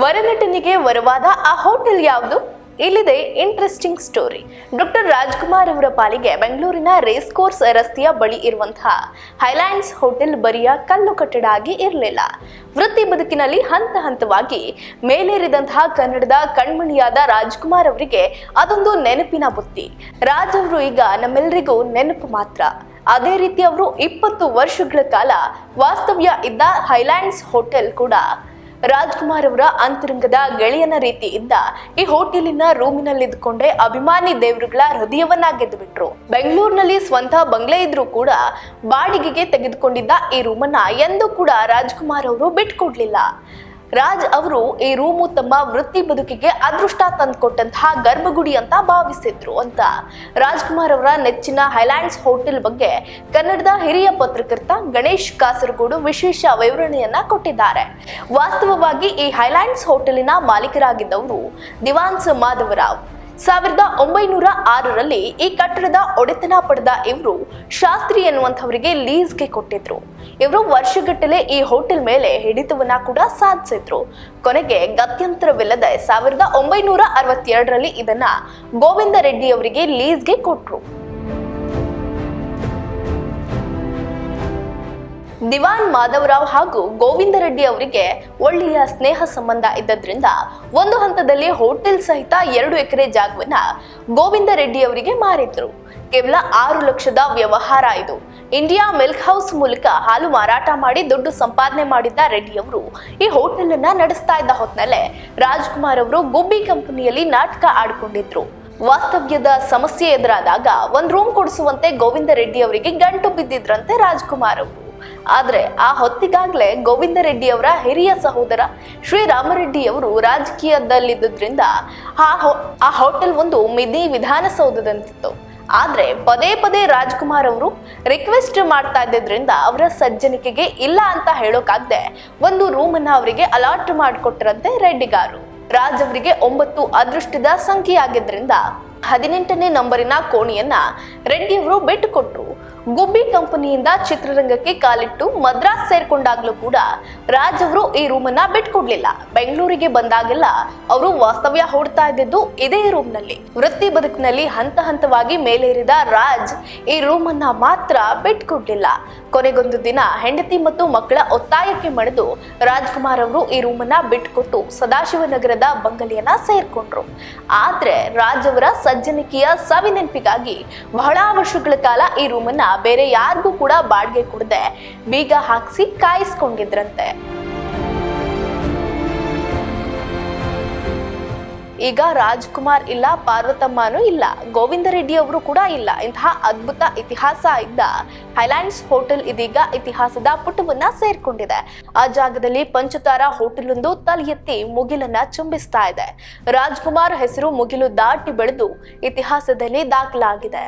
ವರನಟನಿಗೆ ವರವಾದ ಆ ಹೋಟೆಲ್ ಯಾವುದು? ಇಲ್ಲಿದೆ ಇಂಟ್ರೆಸ್ಟಿಂಗ್ ಸ್ಟೋರಿ ಡಾಕ್ಟರ್ ರಾಜ್ಕುಮಾರ್ ಅವರ ಪಾಲಿಗೆ ಬೆಂಗಳೂರಿನ ರೇಸ್ ಕೋರ್ಸ್ ರಸ್ತೆಯ ಬಳಿ ಇರುವಂತಹ ಹೈಲ್ಯಾಂಡ್ಸ್ ಹೋಟೆಲ್ ಬರಿಯ ಕಲ್ಲು ಕಟ್ಟಡ ಆಗಿ ಇರಲಿಲ್ಲ. ವೃತ್ತಿ ಬದುಕಿನಲ್ಲಿ ಹಂತ ಹಂತವಾಗಿ ಮೇಲೇರಿದಂತಹ ಕನ್ನಡದ ಕಣ್ಮಣಿಯಾದ ರಾಜ್ಕುಮಾರ್ ಅವರಿಗೆ ಅದೊಂದು ನೆನಪಿನ ಬುತ್ತಿ. ರಾಜ್ ಅವರು ಈಗ ನಮ್ಮೆಲ್ಲರಿಗೂ ನೆನಪು ಮಾತ್ರ. ಅದೇ ರೀತಿ ಅವರು ಇಪ್ಪತ್ತು ವರ್ಷಗಳ ಕಾಲ ವಾಸ್ತವ್ಯ ಇದ್ದ ಹೈಲ್ಯಾಂಡ್ಸ್ ಹೋಟೆಲ್ ಕೂಡ ರಾಜ್ಕುಮಾರ್ ಅವರ ಅಂತರಂಗದ ಗೆಳೆಯನ ರೀತಿಯಿಂದ ಈ ಹೋಟೆಲಿನ ರೂಮಿನಲ್ಲಿದ್ದುಕೊಂಡೇ ಅಭಿಮಾನಿ ದೇವರುಗಳ ಹೃದಯವನ್ನ ಗೆದ್ದು ಬಿಟ್ರು ಬೆಂಗಳೂರಿನಲ್ಲಿ ಸ್ವಂತ ಬಂಗ್ಲೆ ಇದ್ರೂ ಕೂಡ ಬಾಡಿಗೆಗೆ ತೆಗೆದುಕೊಂಡಿದ್ದ ಈ ರೂಮನ್ನ ಎಂದೂ ಕೂಡ ರಾಜ್ಕುಮಾರ್ ಅವರು ಬಿಟ್ಕೊಡ್ಲಿಲ್ಲ. ರಾಜ್ ಅವರು ಈ ರೂಮು ತಮ್ಮ ವೃತ್ತಿ ಬದುಕಿಗೆ ಅದೃಷ್ಟ ತಂದುಕೊಟ್ಟಂತಹ ಗರ್ಭಗುಡಿ ಅಂತ ಭಾವಿಸಿದ್ರು ಅಂತ. ರಾಜ್ಕುಮಾರ್ ಅವರ ನೆಚ್ಚಿನ ಹೈಲ್ಯಾಂಡ್ಸ್ ಹೋಟೆಲ್ ಬಗ್ಗೆ ಕನ್ನಡದ ಹಿರಿಯ ಪತ್ರಕರ್ತ ಗಣೇಶ್ ಕಾಸರಗೋಡು ವಿಶೇಷ ವಿವರಣೆಯನ್ನ ಕೊಟ್ಟಿದ್ದಾರೆ. ವಾಸ್ತವವಾಗಿ ಈ ಹೈಲ್ಯಾಂಡ್ಸ್ ಹೋಟೆಲಿನ ಮಾಲೀಕರಾಗಿದ್ದವರು ದಿವಾನ್ಸ್ ಮಾಧವರಾವ್. ಸಾವಿರದ ಒಂಬೈನೂರ ಆರರಲ್ಲಿ ಈ ಕಟ್ಟಡದ ಒಡೆತನ ಪಡೆದ ಇವರು ಶಾಸ್ತ್ರಿ ಎನ್ನುವಂಥವರಿಗೆ ಲೀಸ್ಗೆ ಕೊಟ್ಟಿದ್ರು. ಇವರು ವರ್ಷಗಟ್ಟಲೆ ಈ ಹೋಟೆಲ್ ಮೇಲೆ ಹಿಡಿತವನ್ನ ಕೂಡ ಸಾಧಿಸಿದ್ರು. ಕೊನೆಗೆ ಗತ್ಯಂತರವಿಲ್ಲದೆ ಸಾವಿರದ ಒಂಬೈನೂರ ಅರವತ್ತೆರಡರಲ್ಲಿ ಇದನ್ನ ಗೋವಿಂದ ರೆಡ್ಡಿ ಅವರಿಗೆ ಲೀಸ್ಗೆ ಕೊಟ್ರು. ದಿವಾನ್ ಮಾಧವರಾವ್ ಹಾಗೂ ಗೋವಿಂದ ರೆಡ್ಡಿ ಅವರಿಗೆ ಒಳ್ಳೆಯ ಸ್ನೇಹ ಸಂಬಂಧ ಇದ್ದದ್ರಿಂದ ಒಂದು ಹಂತದಲ್ಲಿ ಹೋಟೆಲ್ ಸಹಿತ ಎರಡು ಎಕರೆ ಜಾಗವನ್ನ ಗೋವಿಂದ ರೆಡ್ಡಿ ಅವರಿಗೆ ಮಾರಿದ್ರು. ಕೇವಲ ಆರು ಲಕ್ಷದ ವ್ಯವಹಾರ ಇದು. ಇಂಡಿಯಾ ಮಿಲ್ಕ್ ಹೌಸ್ ಮೂಲಕ ಹಾಲು ಮಾರಾಟ ಮಾಡಿ ದುಡ್ಡು ಸಂಪಾದನೆ ಮಾಡಿದ್ದ ರೆಡ್ಡಿ ಅವರು ಈ ಹೋಟೆಲ್ ಅನ್ನ ನಡೆಸ್ತಾ ಇದ್ದ ಹೊತ್ನಲ್ಲೇ ರಾಜ್ಕುಮಾರ್ ಅವರು ಗುಬ್ಬಿ ಕಂಪನಿಯಲ್ಲಿ ನಾಟಕ ಆಡ್ಕೊಂಡಿದ್ರು. ವಾಸ್ತವ್ಯದ ಸಮಸ್ಯೆ ಎದುರಾದಾಗ ಒಂದ್ ರೂಮ್ ಕೊಡಿಸುವಂತೆ ಗೋವಿಂದ ರೆಡ್ಡಿ ಅವರಿಗೆ ಗಂಟು ಬಿದ್ದಿದ್ರಂತೆ ರಾಜ್ಕುಮಾರ್ ಅವರು. ಆದ್ರೆ ಆ ಹೊತ್ತಿಗಾಗಲೇ ಗೋವಿಂದ ರೆಡ್ಡಿ ಅವರ ಹಿರಿಯ ಸಹೋದರ ಶ್ರೀರಾಮರೆಡ್ಡಿಯವರು ಅವರು ರಾಜಕೀಯದಲ್ಲಿದ್ದರಿಂದ ಆ ಆ ಹೋಟೆಲ್ ಒಂದು ಮಿದಿ ವಿಧಾನಸೌಧದಂತಿತ್ತು. ಆದರೆ ಪದೇ ಪದೇ ರಾಜ್ಕುಮಾರ್ ಅವರು ರಿಕ್ವೆಸ್ಟ್ ಮಾಡ್ತಾ ಇದ್ದಿದ್ರಿಂದ ಅವರ ಸಜ್ಜನಿಕೆಗೆ ಇಲ್ಲ ಅಂತ ಹೇಳೋಕಾಗ್ದೆ ಒಂದು ರೂಮ್ ಅನ್ನ ಅವರಿಗೆ ಅಲಾಟ್ ಮಾಡಿಕೊಟ್ಟರಂತೆ ರೆಡ್ಡಿಗಾರು. ರಾಜ್ ಅವರಿಗೆ ಒಂಬತ್ತು ಅದೃಷ್ಟದ ಸಂಖ್ಯೆಯಾಗಿದ್ದರಿಂದ ಹದಿನೆಂಟನೇ ನಂಬರಿನ ಕೋಣೆಯನ್ನ ರೆಡ್ಡಿಯವರು ಬಿಟ್ಟುಕೊಟ್ರು. ಗುಬ್ಬಿ ಕಂಪನಿಯಿಂದ ಚಿತ್ರರಂಗಕ್ಕೆ ಕಾಲಿಟ್ಟು ಮದ್ರಾಸ್ ಸೇರ್ಕೊಂಡಾಗ್ಲೂ ಕೂಡ ರಾಜ್ ಅವರು ಈ ರೂಮನ್ನ ಬಿಟ್ಕೊಡ್ಲಿಲ್ಲ. ಬೆಂಗಳೂರಿಗೆ ಬಂದಾಗೆಲ್ಲ ಅವರು ವಾಸ್ತವ್ಯ ಹೂಡ್ತಾ ಇದ್ದಿದ್ದು ಇದೇ ರೂಮ್ನಲ್ಲಿ ವೃತ್ತಿ ಬದುಕಿನಲ್ಲಿ ಹಂತ ಹಂತವಾಗಿ ಮೇಲೇರಿದ ರಾಜ್ ಈ ರೂಮನ್ನ ಮಾತ್ರ ಬಿಟ್ಕೊಡ್ಲಿಲ್ಲ. ಕೊನೆಗೊಂದು ದಿನ ಹೆಂಡತಿ ಮತ್ತು ಮಕ್ಕಳ ಒತ್ತಾಯಕ್ಕೆ ಮಣಿದು ರಾಜ್ಕುಮಾರ್ ಅವರು ಈ ರೂಮನ್ನ ಬಿಟ್ಕೊಟ್ಟು ಸದಾಶಿವನಗರದ ಬಂಗಲೆಯನ್ನ ಸೇರ್ಕೊಂಡ್ರು. ಆದ್ರೆ ರಾಜ್ ಅವರ ಸಜ್ಜನಿಕೆಯ ಸವಿ ನೆನಪಿಗಾಗಿ ಬಹಳ ವರ್ಷಗಳ ಕಾಲ ಈ ರೂಮನ್ನ ಬೇರೆ ಯಾರಿಗೂ ಕೂಡ ಬಾಡಿಗೆ ಕೊಡದೆ ಬೀಗ ಹಾಕ್ಸಿ ಕಾಯಿಸ್ಕೊಂಡಿದ್ರಂತೆ. ಈಗ ರಾಜ್ಕುಮಾರ್ ಇಲ್ಲ, ಪಾರ್ವತಮ್ಮನೂ ಇಲ್ಲ, ಗೋವಿಂದ ರೆಡ್ಡಿ ಅವರು ಕೂಡ ಇಲ್ಲ. ಇಂತಹ ಅದ್ಭುತ ಇತಿಹಾಸ ಇದ್ದ ಹೈಲ್ಯಾಂಡ್ಸ್ ಹೋಟೆಲ್ ಇದೀಗ ಇತಿಹಾಸದ ಪುಟವನ್ನ ಸೇರ್ಕೊಂಡಿದೆ. ಆ ಜಾಗದಲ್ಲಿ ಪಂಚತಾರ ಹೋಟೆಲ್ ಒಂದು ತಲೆ ಎತ್ತಿ ಮುಗಿಲನ್ನ ಚುಂಬಿಸ್ತಾ ಇದೆ. ರಾಜ್ಕುಮಾರ್ ಹೆಸರು ಮುಗಿಲು ದಾಟಿ ಬೆಳೆದು ಇತಿಹಾಸದಲ್ಲಿ ದಾಖಲಾಗಿದೆ.